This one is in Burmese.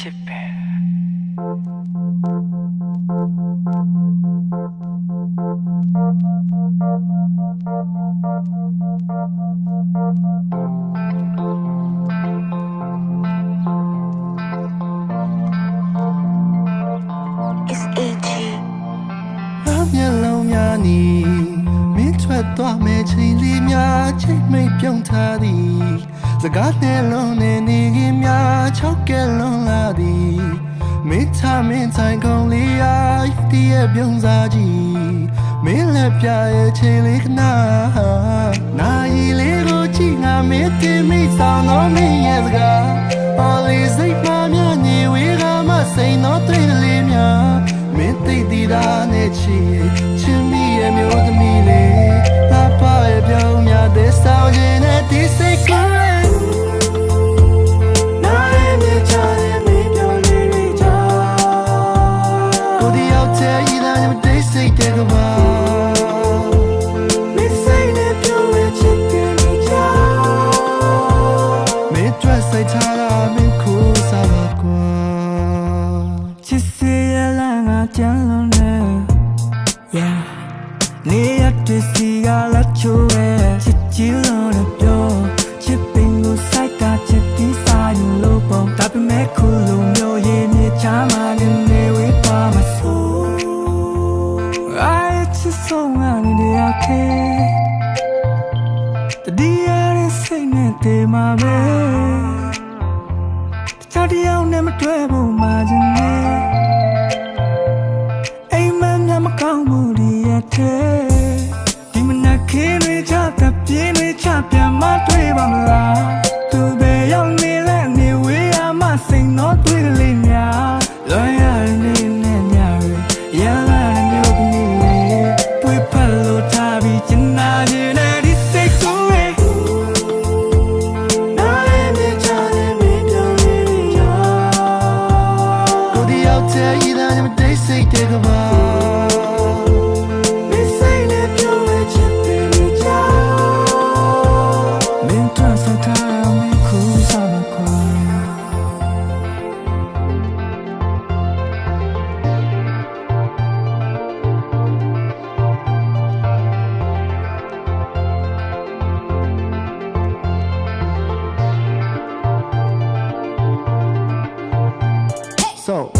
ချစ်ပဲ is AG ငါမျက်လုံးများနီမင်းထွက်သွားမဲ့ချိန်လေးများချိန်မိတ်ပြုံးထားသည်စကားနဲ့လုံးနဲ့နေခင်များချောက်ကဲလုံးလာသည်မင်း ချမင်းဆိုင်ကုန်လေးအားတည်းရဲ့ပြုံးစားကြည့်မင်းလက်ပြရဲ့ချိန်လေးခဏနာရီလေးကိုကြည့်ငါမင်းတင်မိဆောင်တော့မင်းရဲ့စကား Always စိတ်မှများနေဝေးကမှစိန်တော့တွေ့လေးများမင်းသိတည်တာနဲ့ချီ ကြမ်းလုံးနဲ့ yeah နေရတဲ့စီကလာချိုးပဲချစ်ကြည့်လို့လည်းပြောချစ်ပင်ကိုစိုက်ကချစ်တီးစားရင်လို့ပေါ့ဒါပေမဲ့ခုလိုမျိုးရေးမြေချာမှနေနေဝေးပါမဆိုး I just so many day okay တဒီရတဲ့စိတ်နဲ့တည်မှာပဲတခြားတစ်ယောက်နဲ့မတွေ့ဘူးမှချင်နေ ချပြန် So